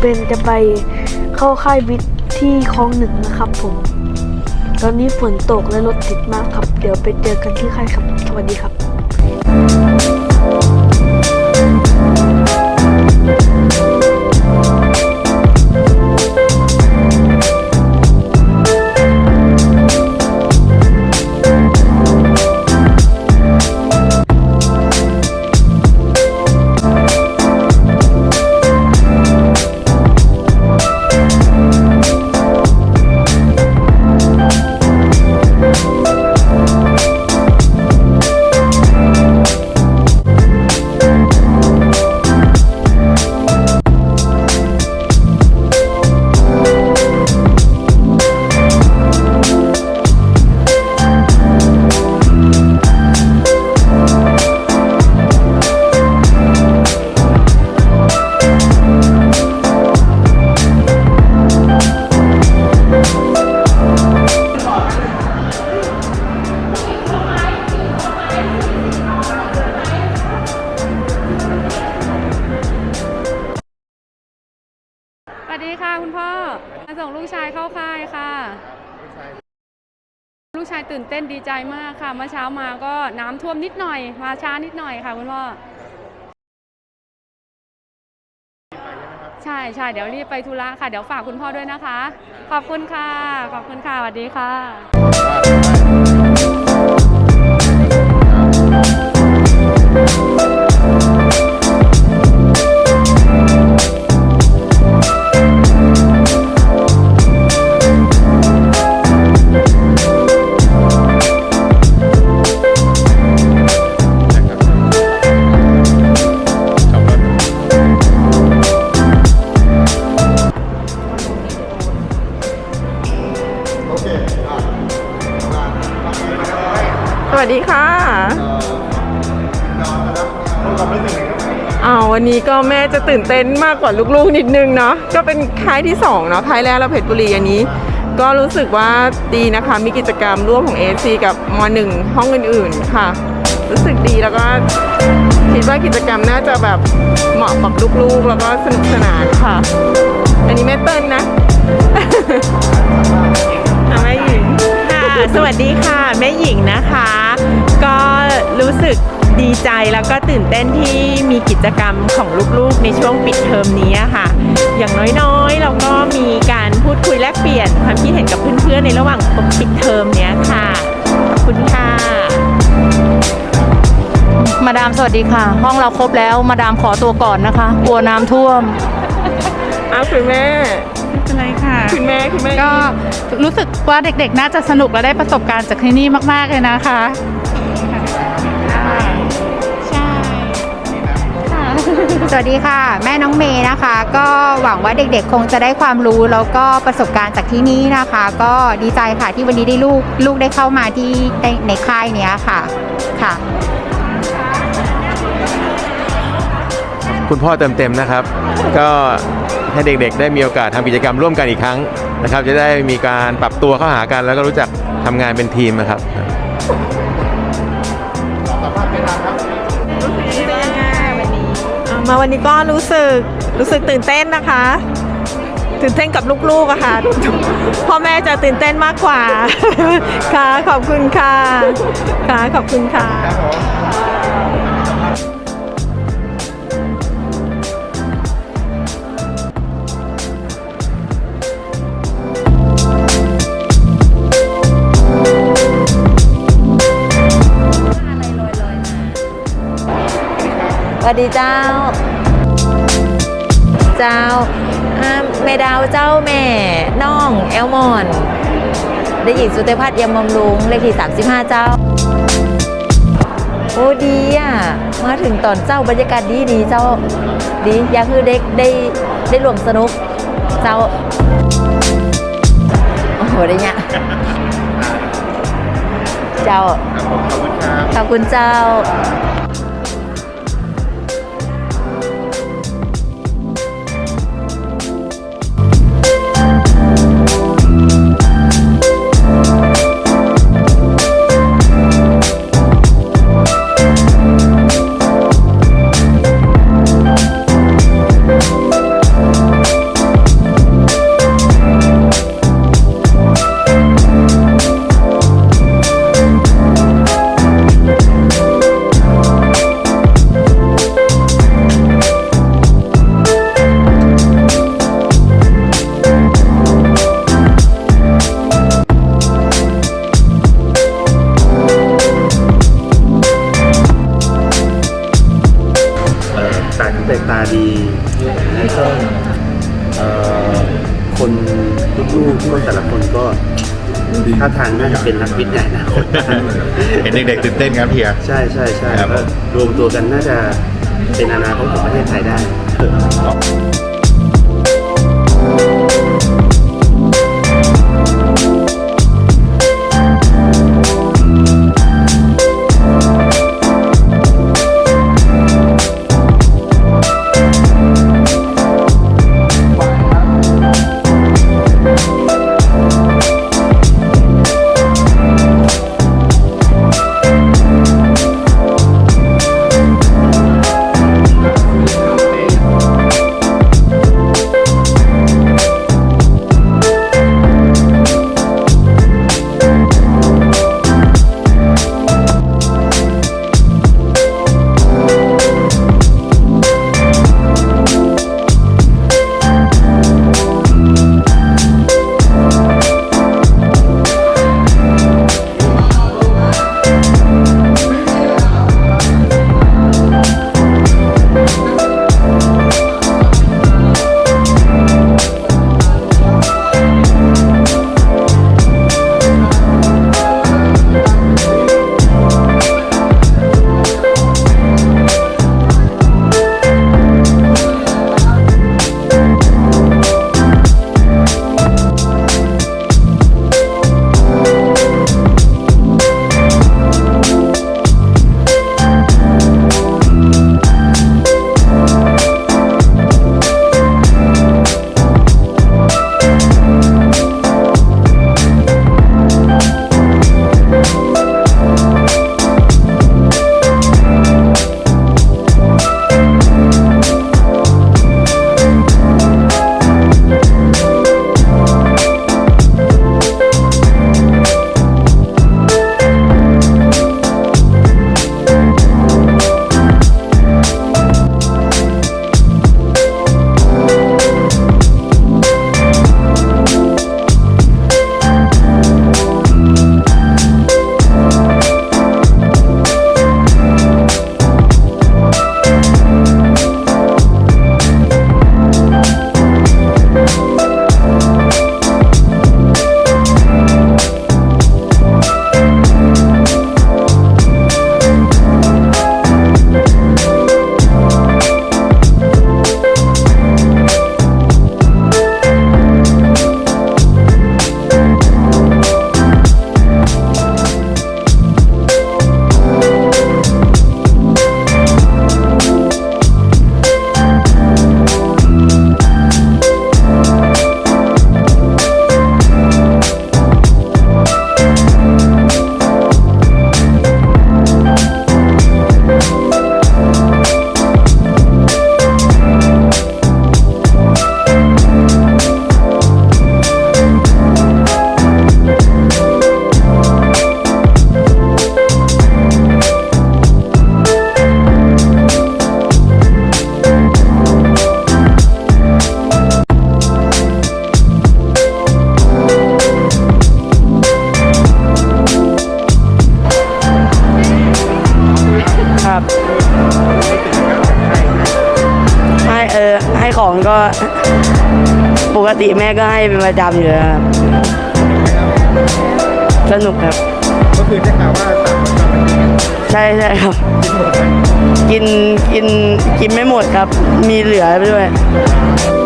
เป็นจะไปเข้าค่ายวิทย์ที่คลองหนึ่งนะครับผม ตอนนี้ฝนตกและรถติดมากครับ เดี๋ยวไปเจอกันที่ค่ายครับ สวัสดีครับ คุณพ่อ มาส่งลูกชายเข้าค่ายค่ะ ลูกชายตื่นเต้นดีใจมากค่ะ เมื่อเช้ามาก็น้ำท่วมนิดหน่อย มาช้านิดหน่อยค่ะคุณพ่อ ใช่ใช่เดี๋ยวรีบไปธุระค่ะ เดี๋ยวฝากคุณพ่อด้วยนะคะ ขอบคุณค่ะ ขอบคุณค่ะสวัสดีค่ะ วัสดีค่ะ อ้าววันนี้ก็แม่จะตื่นเต้นมากกว่าลูกๆนิดนึงเนาะก็เป็นค่ายที่สองเนาะค่ายแรกเราเพชรบุรีอันนี้ ก็รู้สึกว่าดีนะคะ มีกิจกรรมร่วมของ AC กับม .1 ห้องอื่นๆค่ะ รู้สึกดีแล้วก็คิดว่ากิจกรรมน่าจะแบบเหมาะกับลูกๆ แล้วก็สนุกสนานค่ะ อันนี้แม่เติ้ลนะ สวัสดีค่ะแม่หญิงนะคะ ก็รู้สึกดีใจแล้วก็ตื่นเต้นที่มีกิจกรรมของลูกๆ ในช่วงปิดเทอมนี้อะค่ะ อย่างน้อยๆ เราก็มีการพูดคุยแลกเปลี่ยนความคิดเห็นกับเพื่อนๆ ในระหว่างปิดเทอมเนี้ยค่ะขอบคุณค่ะ มาดามสวัสดีค่ะ ห้องเราครบแล้วมาดามขอตัวก่อนนะคะกลัวน้ำท่วมอ้าวคุณแม่ ไม่เป็นไรค่ะ คุณแม่คุณแม่ก็รู้สึกว่าเด็กๆ น่าจะสนุกและได้ประสบการณ์จากที่นี่มาก ๆ เลยนะคะใช่ค่ะสวัสดีค่ะ แม่น้องเมย์นะคะ ก็หวังว่าเด็กๆ คงจะได้ความรู้แล้วก็ประสบการณ์จากที่นี่นะคะ ก็ดีใจค่ะที่วันนี้ได้ลูกลูกได้เข้ามาที่ในในค่ายเนี้ยค่ะค่ะ คุณพ่อเต็มๆนะครับ ก็ ให้เด็กๆ ได้มีโอกาสทำกิจกรรมร่วมกันอีกครั้งนะครับ จะได้มีการปรับตัวเข้าหากันแล้วก็รู้จักทำงานเป็นทีมนะครับอะมาวันนี้ก็รู้สึกรู้สึกตื่นเต้นนะคะ ตื่นเต้นกับลูกๆอะค่ะพ่อแม่จะตื่นเต้นมากกว่า ค่ะขอบคุณค่ะ ค่ะขอบคุณค่ะ วัสดีเจ้า เจ้าอ่าแม่ดาวเจ้าแม่น้องแอลมอนได้หญิงสุเตพัฒน์เยี่ยมบำรุงเลขที่ 35 เจ้า โอ้ดีอะ มาถึงตอนเจ้าบรรยากาศดีดีเจ้า ดีอยากคือเด็กได้ได้รวมสนุก เจ้า โอ้โหได้เนี่ยเจ้า ขอบคุณเจ้า ลูกๆก็แต่ละคนก็ท่าทางน่าจะเป็นนักวิทย์ใหญ่นะเห็นเด็กๆตื่นเต้นครับเฮียใช่ใช่ใช่ครับก็รวมตัวกันน่าจะเป็นอนาคตของประเทศไทยได้ กติแม่ก็ให้เป็นประจำอยู่แล้วครับสนุกครับ ก็คือได้ข่าวว่าสามคนทำมันดีกันใช่ใช่ครับกินหมดไหม กินกินกินไม่หมดครับ มีเหลือไปด้วยเ